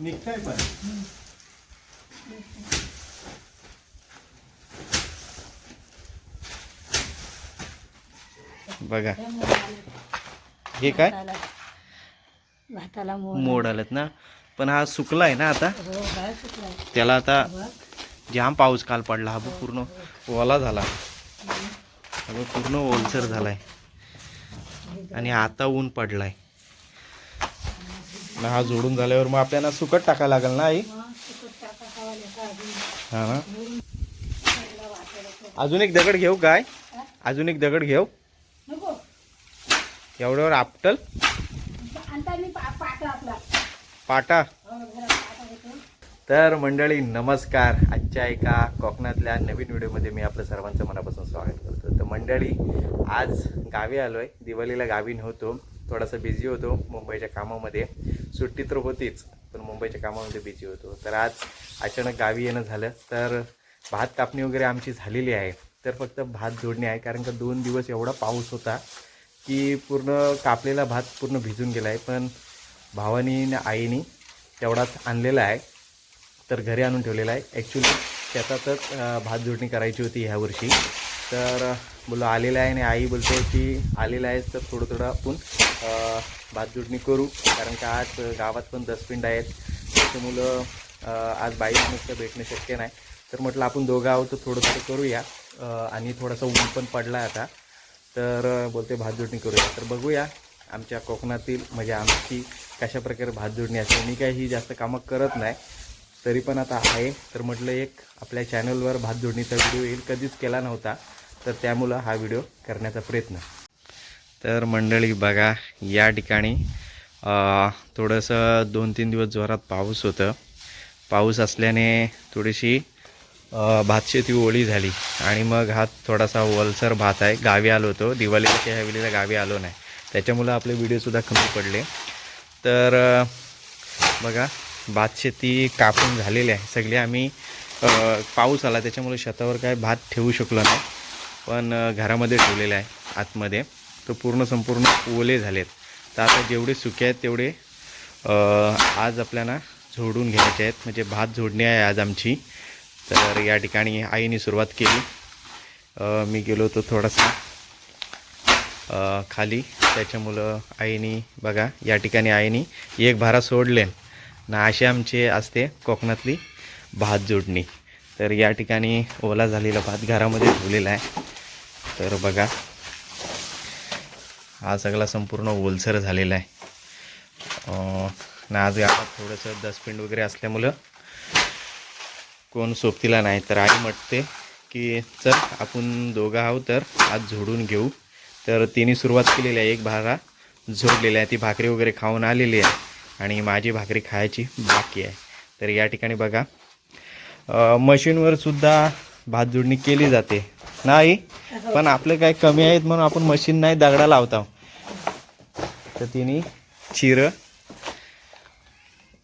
निघताय पण. बघा. हे काय? भाताला मोड. आलेत ना? पण हा सुकलाय ना आता? हो त्याला आता जाम पाऊस काल पडला. हा पूर्ण ओला झाला. पूर्ण ओलसर झालाय. आणि आता ऊन पडलाय. ना हा जोडून झाल्यावर मग आपल्याला सुकट टाकायला लागेल ना आई? हा ना? अजून एक दगड घेऊ काय? अजून एक दगड घेऊ? एवढ्यावर आपटल? पाटा हो, तर मंडळी नमस्कार. आजच्या एका कोकणातल्या नवीन व्हिडिओमध्ये मी आपलं सर्वांचं मनापासून स्वागत करतो. तर मंडळी आज गावी आलो आहे दिवाळीला गावी नव्हतो. थोडासा बिझी होतो मुंबईच्या कामामध्ये. सुट्टी तर होतीच पण मुंबईच्या कामामध्ये बिझी होतो. तर आज अचानक गावी येणं झालं तर भात कापणी वगैरे आमची झालेली आहे. तर फक्त भात जोडणी आहे कारण का दोन दिवस एवढा पाऊस होता की पूर्ण कापलेला भात पूर्ण भिजून गेला आहे. पण भावानी आणि आईनी तेवढाच आणलेला आहे तर घरी आणून ठेवलेला आहे. ॲक्च्युली शेतातच भात जोडणी करायची होती ह्या वर्षी. तर बोललो आलेलं आहे आणि आई बोलते की आलेलं आहे तर थोडं थोडं आपण भातजोडणी भात जोडणी करू कारण का आज गावात पण दसपिंड आहेत. त्याच्यामुळं मुलं आज बाईक नुसतं भेटणं शक्य नाही. तर म्हटलं आपण दोघं आहोत तर थोडं थोडं करूया आणि थोडासा ऊन पण पडला आता. तर बोलते भात जोडणी करूया. तर बघूया आमच्या कोकणातील म्हणजे आमची कशा प्रकारे भात जोडणी असते मी काही ही जास्त कामं करत नाही तरी पण आता आहे. तर म्हटलं एक आपल्या चॅनलवर भात जोडणीचा व्हिडिओ येईल. कधीच केला नव्हता. तर त्यामुळं हा व्हिडिओ करण्याचा प्रयत्न. तर मंडळी बघा या ठिकाणी थोडंसं दोन तीन दिवस जोरात पाऊस होतं. पाऊस असल्याने थोडीशी भातशेती ओळी झाली. आणि मग हा थोडासा वलसर भात आहे. गावी आलो होतो. दिवाळीच्या ह्या वेळेला गावी आलो नाही. त्याच्यामुळं आपले व्हिडिओसुद्धा कमी पडले. तर बघा भातशेती कापून झालेली आहे. सगळी आम्ही पाऊस आला. त्याच्यामुळे शेतावर काय भात ठेवू शकलो नाही. पण घरामध्ये ठेवलेलं आहे आतमध्ये. तर पूर्ण संपूर्ण ओले झालेत. तर आता जेवढे सुके आहेत तेवढे आज आपल्याला झोडून घ्यायचे आहेत. म्हणजे भात झोडणी आहे आज आमची. तर या ठिकाणी आईने सुरुवात केली. मी गेलो होतो थोडासा खाली. त्याच्यामुळं आईनी बघा या ठिकाणी आईनी एक भारा सोडले. ना अशी आमची असते कोकणातली भात जोडणी तर या ठिकाणी ओला झालेला भात घरामध्ये ठेवलेला आहे. तर बघा हा सगळा संपूर्ण ओलसर झालेला आहे. ना आज गावात थोडंसं डस्टबिन वगैरे असल्यामुळं कोण सोबतीला नाही. तर आई म्हटते की चल आपण दोघं आहोत तर आज झोडून घेऊ. तर तिने सुरुवात केलेली आहे. एक भारा झोडलेली आहे. ती भाकरी वगैरे खाऊन आलेली आहे. आणि माझी भाकरी खायची बाकी आहे. तर या ठिकाणी बघा. मशीनवरसुद्धा मशीनवर सुद्धा भात जोडणी केली जाते. नाही पण आपलं काय कमी आहेत म्हणून आपण मशीन नाही दगडा लावतो. तर तिने चिरं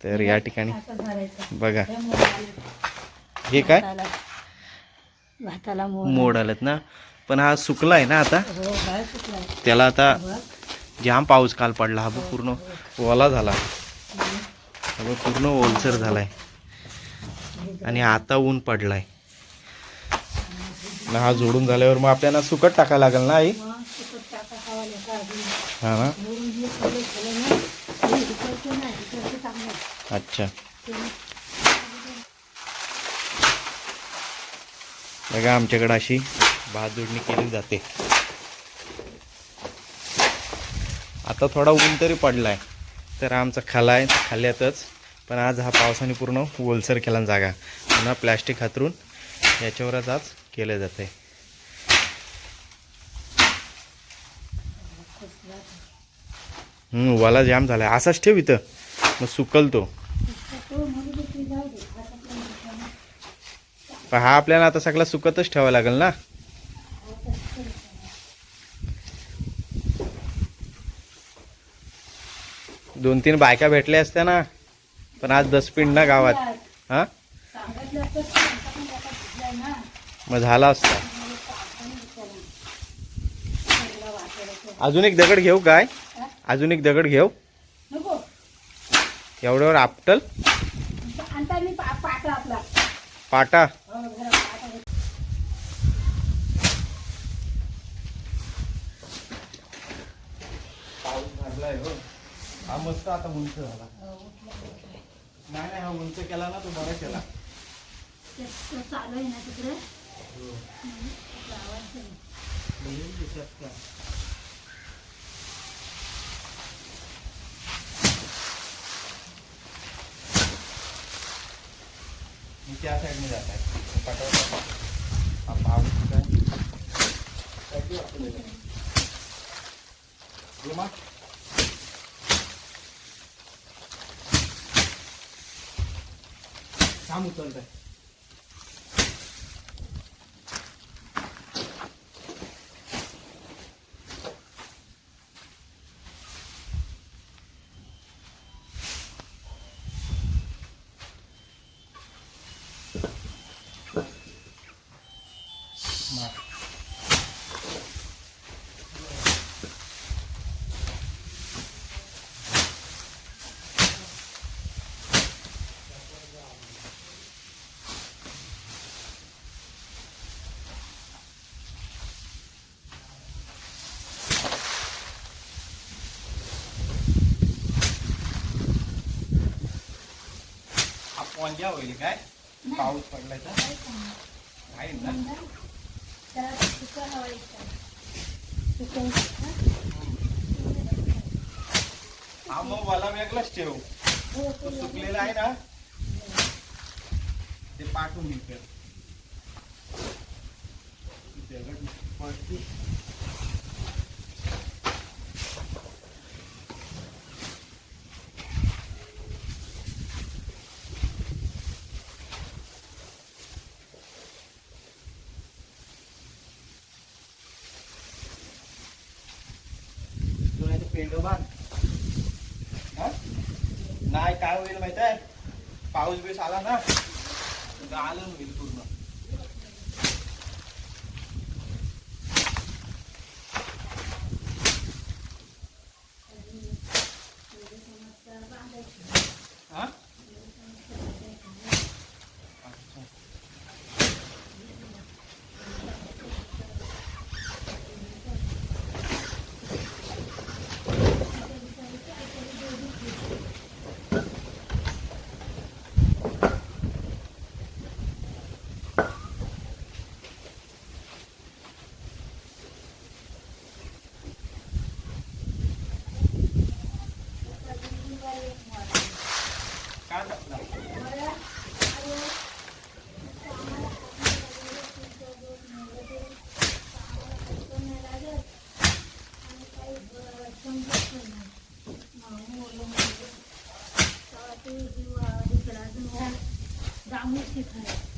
तर या ठिकाणी बघा. हे. हे काय? भाताला मोड. आलेत ना. पण हा सुकलाय ना आता? हो त्याला आता बघ जाम पाऊस काल पडला. हा पूर्ण ओला झाला. हा पूर्ण ओलसर झालाय. आणि आता ऊन पडलाय. ना हा जोडून झाल्यावर मग आपल्याला सुकट टाकायला लागेल ना आई? हा ना? अच्छा. बघा आमच्याकडे अशी भात जोडणी केली जाते. आता थोडा ऊन तरी पडलाय. तर आमचा खाला आहे खाल्ल्यातच. पण आज हा पावसाने पूर्ण ओलसर केला जागा. पुन्हा प्लॅस्टिक हातरून याच्यावरच आज केलं जाते हम्म वाला जाम झालाय. असाच ठेव इथं. मग सुकल तो पण हा आपल्याला आता सगळा सुकतच ठेवावा लागेल ना? दोन तीन बायका भेटल्या असत्या ना? पण आज डस्टबिन ना गावात. हा सांगितलं असतं तर त्यांचा पण त्याचा भिजलाय ना मग झाला असता. अजून एक दगड घेऊ काय? अजून एक दगड घेऊ? नको. एवढ्यावर आपटल? पाटा हो, हो. मस्त आता उंच झाला. हो. नाही नाही हा उंच केला ना तो बरा केला. चालू आहे ना तिकडे? हम्म. आपला आवाज नाही. मी त्या साईडने जात आहे पाटावर हा पाऊस काय काय वाटतं रुमा थांब हा पोंजा होईल काय? पाऊस पडलाय तर? आहे ना. हा मग मला वेगळाच ठेव. हो, तो ते सुकलेला आहे ना? ते पाठवून दगड पडती. तुला बांध. नाही काय होईल माहीत आहे? पाऊस बिस आला ना आलं होईल पूर्ण हा? अच्छा. काय टाकलं? जांभूळ शिकाय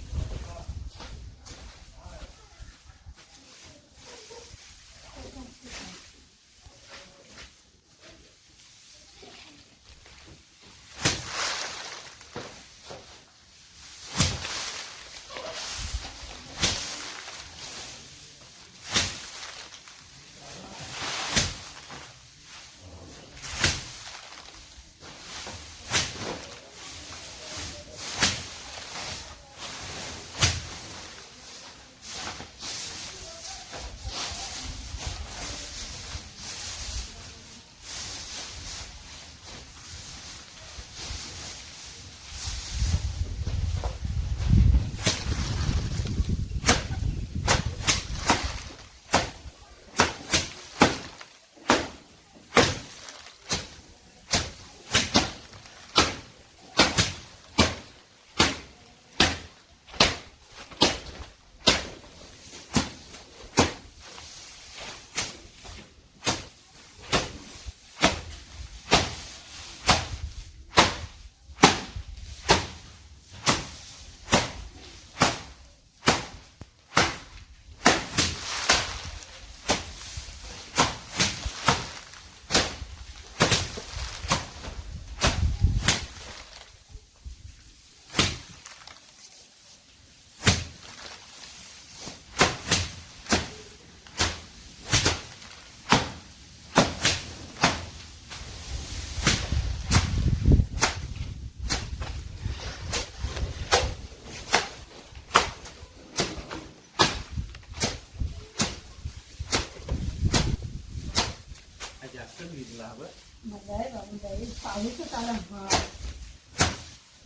बाबू जाईल पाऊसच आला हा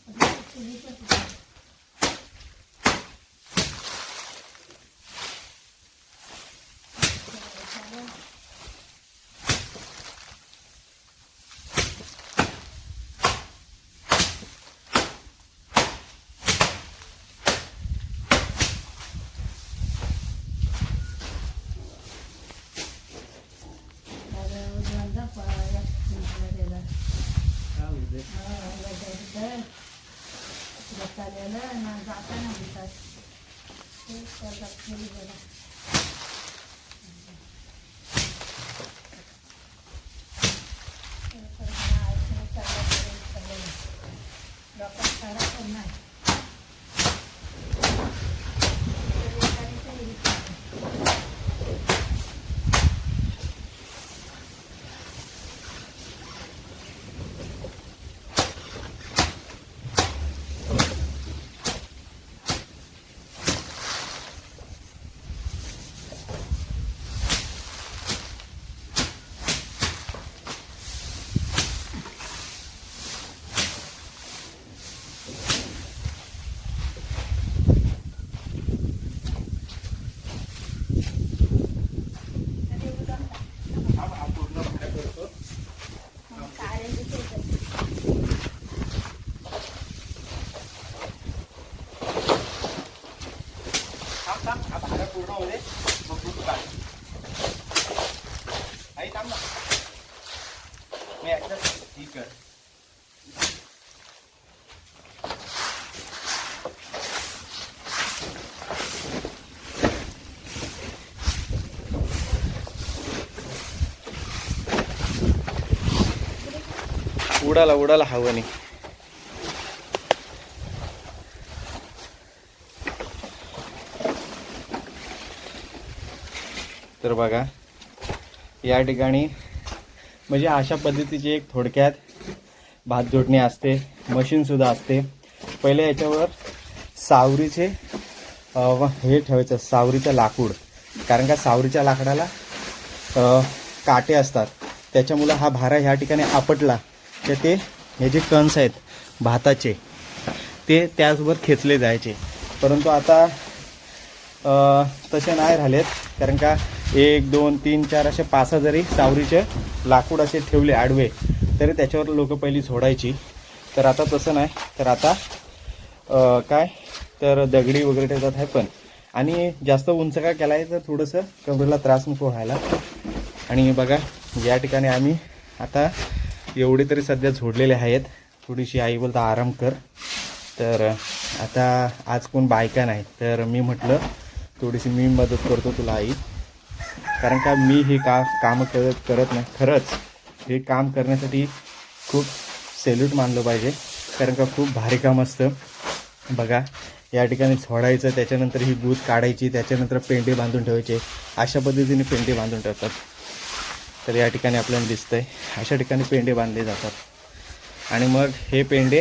आता चुलीचंच आहे. चालेल. तर उद्या पळायला म्हटलं त्याला. हा, लगायचं. रताळ्याला ना जाताना म्हणतात. ते करतात खाली बघा. तर तर मला ऐकून चाललं बरं चाललं. डोक्यात खडा पण नाही. तर एकाने काही विचारलं. अरे उद्या मग काय आहे ते? पूर्ण होते मग तू काढ आई थांब ना मी एकदा ठीक कर उडाला उडाला हवानी. तर बघा या ठिकाणी म्हणजे अशा पद्धतीची एक थोडक्यात भात जोडणी असते मशीनसुद्धा असते. पहिले याच्यावर सावरीचे हे ठेवायचं सावरीचं लाकूड. कारण का सावरीच्या लाकडाला काटे असतात. त्याच्यामुळं हा भारा ह्या ठिकाणी आपटला. तर ते हे जे कणस आहेत भाताचे ते त्यासोबत खेचले जायचे. परंतु आता तसे नाही राहिलेत कारण का एक दोन तीन चार असे पाच सहा जरी सावरीचे लाकूड असे ठेवले आडवे तरी त्याच्यावर लोक पहिली सोडायची. तर आता तसं नाही. तर आता काय? तर दगडी वगैरे ठेवतात आहे पण. आणि जास्त उंच का केला आहे तर थोडंसं कमरेला त्रास नको व्हायला. आणि बघा या ठिकाणी आम्ही आता एवढे तरी सध्या झोडलेले आहेत. थोडीशी आई बोलता आराम कर. तर आता आज कोण बायका नाही तर मी म्हटलं थोडीशी मी मदत करतो तुला आई. कारण का मी हे का कामं करत करत नाही. खरंच हे काम करण्यासाठी खूप सेल्यूट मानलं पाहिजे. कारण का खूप भारी काम असतं. बघा या ठिकाणी सोडायचं त्याच्यानंतर ही दूध काढायची त्याच्यानंतर पेंडे बांधून ठेवायचे. अशा पद्धतीने पेंडे बांधून ठेवतात. तर या ठिकाणी आपल्याला दिसतंय. अशा ठिकाणी पेंडे बांधले जातात. आणि मग हे पेंडे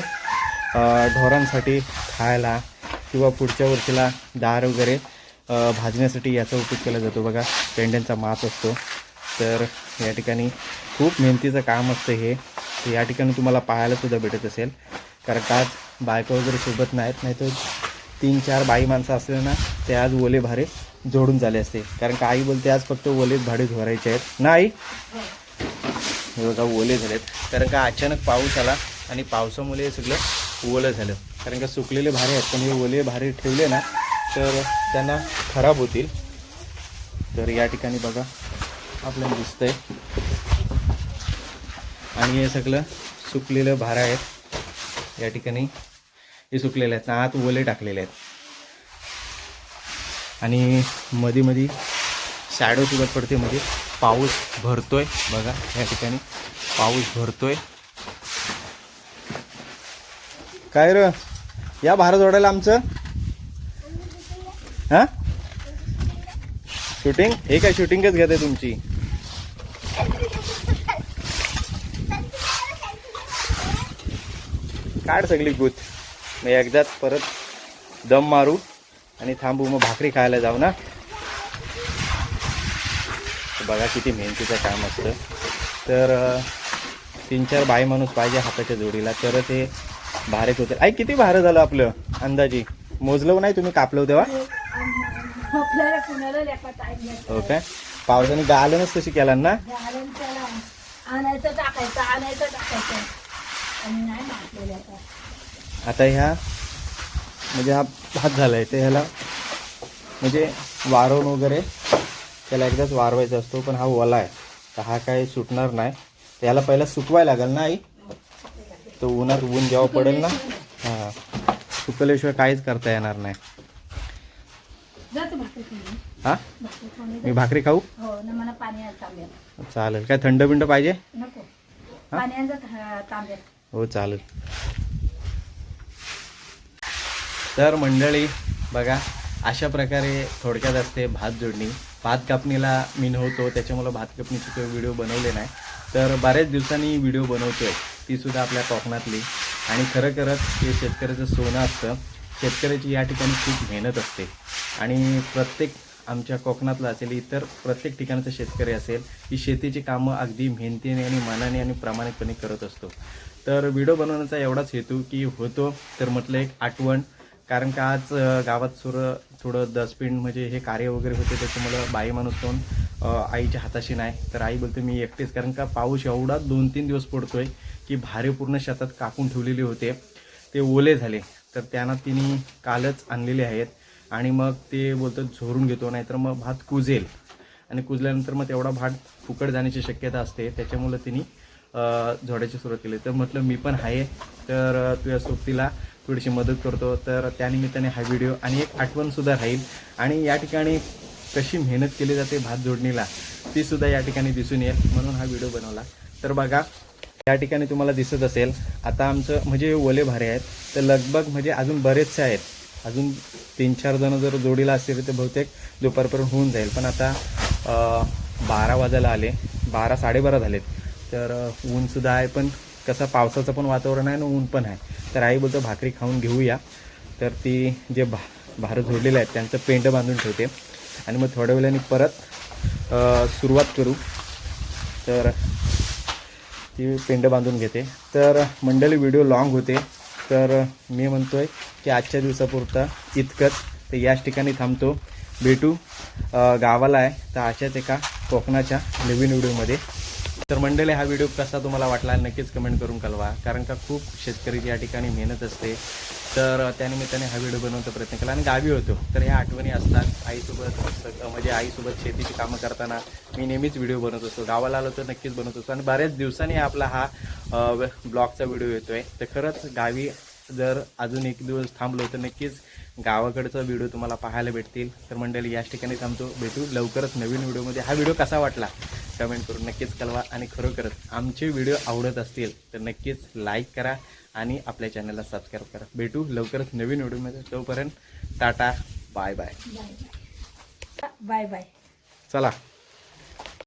ढोरांसाठी खायला किंवा पुढच्या वर्षीला दार वगैरे भाजण्यासाठी याचा उपयोग केला जातो. बघा पेंड्यांचा माप असतो. तर या ठिकाणी खूप मेहनतीचं काम असतं हे. तर या ठिकाणी तुम्हाला पाहायलासुद्धा भेटत असेल. कारण का आज बायका वगैरे सोबत नाहीत नाही तर तीन चार बाई माणसं असले ना ते आज ओले भारे जोडून झाले असते. कारण का आई बोलते आज फक्त ओले भाडे धुवायचे आहेत. नाही. हे बघा ओले झालेत. कारण का अचानक पाऊस आला आणि पावसामुळे हे सगळं ओलं झालं. कारण का सुकलेले भारे आहेत पण हे ओले भारे ठेवले ना तर त्यांना खराब होतील. तर या ठिकाणी बघा आपल्याला दिसतंय. आणि हे सगळं सुकलेलं भारं आहेत. या ठिकाणी हे सुकलेले आहेत. आत ओले टाकलेले आहेत. आणि मध्ये मध्ये शॅडो सुद्धा पडते मध्ये पाऊस भरतोय. बघा या ठिकाणी पाऊस भरतोय. काय र? या भारत जोडायला आमचं? हा? शूटिंग हे काय शूटिंगच घेते तुमची? काढ सगळी गुत मी एकदाच परत दम मारू. आणि थांबू मग भाकरी खायला जाऊ ना. बघा किती मेहनतीचं काम असतं. तर तीन चार बाई माणूस पाहिजे हाताच्या जोडीला. तर ते भारेच होते आई किती भारं झालं आपलं अंदाजी. मोजलं नाही तुम्ही कापलं तेव्हा? हो काय पावसाने गालनच तशी केला ना? आता ह्या म्हणजे हा भात झालाय. ते ह्याला म्हणजे वारवून वगैरे त्याला एकदाच वारवायचा असतो पण हा ओला आहे तर हा काय सुटणार नाही. तर ह्याला पहिला सुकवायला लागेल ना आई? तो उन्हात ऊन जेव्हा पडेल ना? हां. सुकल्याशिवाय काहीच करता येणार नाही. हां? मी. भाकरी खाऊ? हो चालेल. काय थंड बिंड पाहिजे हो चालेल. तर मंडळी बघा अशा प्रकारे थोडक्यात असते भात जोडणी. भात कापणीला मी नव्हतो त्याच्यामुळं भात कापणीचे काही व्हिडिओ बनवले नाही. तर बऱ्याच दिवसांनी व्हिडिओ बनवतोय ती सुद्धा आपल्या कोकणातली आणि खरं खरंच हे शेतकऱ्याचं सोनं असतं. शेतकऱ्याची या ठिकाणी खूप मेहनत असते. आणि प्रत्येक आमच्या कोकणातला असेल इतर प्रत्येक ठिकाणचा शेतकरी असेल ही शेतीची कामं अगदी मेहनतीने आणि मनाने आणि प्रामाणिकपणे करत असतो. तर व्हिडिओ बनवण्याचा एवढाच हेतू की होतो तर म्हटलं एक आठवण कारण का आज गावात सुर थोडं दसपिंड म्हणजे हे कार्य वगैरे होते त्याच्यामुळं बाई माणूस कोण आईच्या हाताशी नाही. तर आई बोलते मी एकटेच. कारण का पाऊस एवढा दोन तीन दिवस पडतोय की भारे पूर्ण शेतात कापून ठेवलेले होते. ते ओले झाले. तर त्यांना तिने कालच आणलेले आहेत. आणि मग ते बोलतात झोरून घेतो नाहीतर मग भात कुजेल. आणि कुजल्यानंतर मग तेवढा भात फुकट जाण्याची शक्यता असते. त्याच्यामुळं तिने झोडायची सुरुवात केली. तर म्हटलं मी पण आहे. तर तुझ्या सोबतीला थोडीशी मदत करतो. तर त्यानिमित्ताने हा व्हिडिओ आणि एक आठवणसुद्धा राहील. आणि या ठिकाणी कशी मेहनत केली जाते भात जोडणीला ती सुद्धा या ठिकाणी दिसून येईल. म्हणून हा व्हिडिओ बनवला. तर बघा या ठिकाणी तुम्हाला दिसत असेल आता आमचं म्हणजे ओले भारे आहेत. तर लगभग म्हणजे अजून बरेचसे आहेत. अजून तीन चार जण जर जोडीला असतील तर बहुतेक दुपारपर्यंत होऊन जाईल. पण आता बारा वाजायला आले. बारा साडेबारा झालेत. तर ऊनसुद्धा आहे पण कसं पावसाचं पण वातावरण आहे आणि ऊन पण आहे. तर आई बोलतो भाकरी खाऊन घेऊया. तर ती जे भा भारं जोडलेले आहेत त्यांचं पेंड बांधून ठेवते. आणि मग थोड्या वेळाने परत सुरुवात करू. तर ती पेंड बांधून घेते. तर मंडळी व्हिडिओ लॉंग होते. तर मी म्हणतो आहे की आजच्या दिवसापुरता इतकंच. तर याच ठिकाणी थांबतो. भेटू गावाला आहे. तर अशाच एका कोकणाच्या नवीन व्हिडिओमध्ये. तर मंडळी हा व्हिडिओ कसा तुम्हाला वाटला नक्कीच कमेंट करून कळवा कारण का खूप शेतकरीची या ठिकाणी मेहनत असते. तर त्यानिमित्ताने हा व्हिडिओ बनवण्याचा प्रयत्न केला आणि गावी होतो. तर ह्या आठवणी असतात आईसोबत म्हणजे आईसोबत शेतीची कामं करताना मी नेहमीच व्हिडिओ बनवत असतो. गावाला आलो तर नक्कीच बनवत असतो. आणि बऱ्याच दिवसांनी आपला हा ब्लॉगचा व्हिडिओ येतोय. तर खरंच गावी जर अजून एक दिवस थांबलो तर नक्कीच गावाकडचा व्हिडिओ तुम्हाला पाहायला भेटतील. तर मंडळी याच ठिकाणी थांबतो. भेटू लवकरच नवीन व्हिडिओमध्ये. हा व्हिडिओ कसा वाटला? कमेंट करून नक्कीच कळवा आणि खरोखरच आमचे व्हिडिओ आवडत असतील तर नक्कीच लाईक करा आणि आपल्या चॅनलला सबस्क्राईब करा. भेटू लवकरच नवीन व्हिडिओमध्ये. तोपर्यंत tata bye bye bye bye bye bye चला.